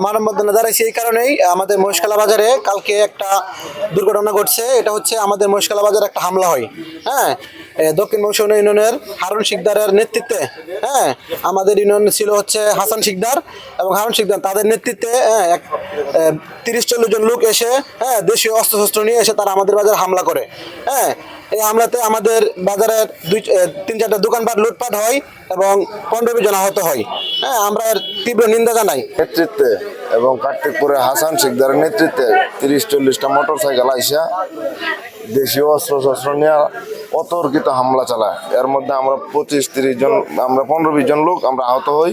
মানববন্ধনে দাঁড়াইছি এই কারণেই আমাদের মহেশখালা বাজারে কালকে একটা দুর্ঘটনা ঘটছে এটা হচ্ছে আমাদের মহেশখালা বাজারে একটা হামলা হয়। হ্যাঁ দক্ষিণ মৌসুমী ইউনিয়নের হারুন শিকদারের নেতৃত্বে হ্যাঁ আমাদের ইউনিয়ন ছিল হচ্ছে হাসান শিকদার এবং হারুন শিকদার তাদের নেতৃত্বে হ্যাঁ, এক তিরিশ চল্লিশ জন লোক এসে হ্যাঁ দেশীয় অস্ত্রশস্ত্র নিয়ে এসে তারা আমাদের বাজারে হামলা করে। হ্যাঁ এই হামলাতে আমাদের বাজারের দুই তিন চারটা দোকানপাট লুটপাট হয় এবং পনেরো জন আহত হয়। হ্যাঁ আমরা এর তীব্র নিন্দা জানাই। নেতৃত্বে এবং কার্তিকপুরে হাসান শিকদারের নেতৃত্বে তিরিশ চল্লিশটা মোটর সাইকেল আইসা দেশীয় অস্ত্র শস্ত্র নিয়ে অতর্কিত হামলা চালায়। এর মধ্যে আমরা পঁচিশ তিরিশ জন, আমরা পনেরো বিশ জন লোক আমরা আহত হই।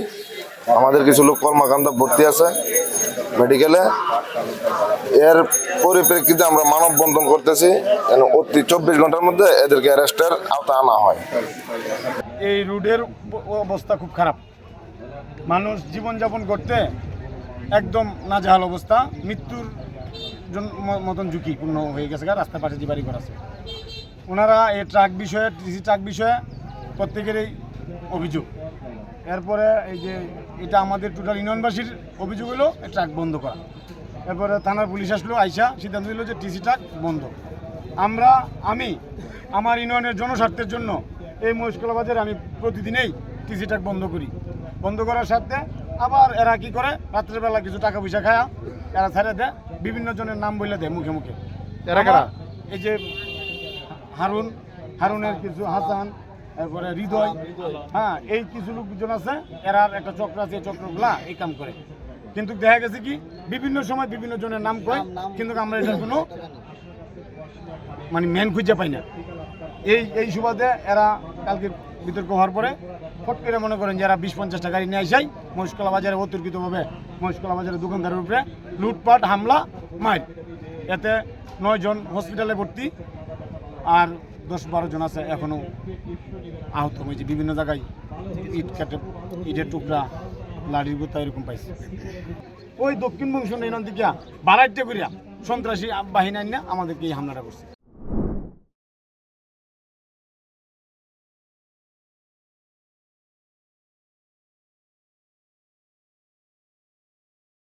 আমাদের কিছু লোক কর্মকাণ্ড ভর্তি আছে। মেডিকেলে। এর পরিপ্রেক্ষিতে আমরা মানববন্ধন করতেছি, যেন অতি চব্বিশ ঘণ্টার মধ্যে এদেরকে অ্যারেস্টের আওতা আনা হয়। এই রোডের অবস্থা খুব খারাপ। মানুষ জীবনযাপন করতে একদম নাজেহাল অবস্থা। মৃত্যুর মতন ঝুঁকিপূর্ণ হয়ে গেছে গা, রাস্তার পাশে যে বাড়ি আছে। ওনারা এই ট্রাক বিষয়ে, টিসি ট্রাক বিষয়ে প্রত্যেকেরই অভিযোগ। এরপরে এই যে এটা আমাদের টোটাল ইউনিয়নবাসীর অভিযোগ হলো ট্রাক বন্ধ করা। এরপরে থানার পুলিশ আসলো আইসা সিদ্ধান্ত দিল যে টিসি ট্রাক বন্ধ। আমরা আমি আমার ইউনিয়নের জনস্বার্থের জন্য এই মহিষকলা বাজারে আমি প্রতিদিনেই টিসি ট্রাক বন্ধ করি। বন্ধ করার সাথে আবার এরা কি করে রাত্রেবেলা কিছু টাকা পয়সা খায়া এরা ছেড়ে দেয় বিভিন্ন জনের নাম বলে দেয় মুখে মুখে। এরা কারা? এই যে হারুন হারুনের কিছু হাসান তারপরে হৃদয় হ্যাঁ এই কিছু লোকজন আছে এরার একটা চক্র আছে এই চক্রগুলা এই কাম করে। কিন্তু দেখা গেছে কি বিভিন্ন সময় বিভিন্ন জনের নাম কয় কিন্তু আমরা এটার কোনো মানে মেন খুঁজে পাই না। এই এই সুবাদে এরা কালকে বিতর্ক হওয়ার পরে ফট করে মনে করেন যে এরা বিশ পঞ্চাশটা গাড়ি নিয়ে আসাই মহিষকলা বাজারে অতর্কিতভাবে মহিষকলা বাজারের দোকানদারের উপরে লুটপাট হামলা মার এতে নয়জন হসপিটালে ভর্তি আর দশ বারো জন আছে এখনও আহত হয়েছে। বিভিন্ন জায়গায় ইট কাটে, ইটের টুকরা লাড়ির গুতা এরকম পাইছে। ওই দক্ষিণ বংশ নৈনন থেকে বাড়াইতে করিয়া সন্ত্রাসী বাহিনী না আমাদেরকে এই হামলাটা করছে।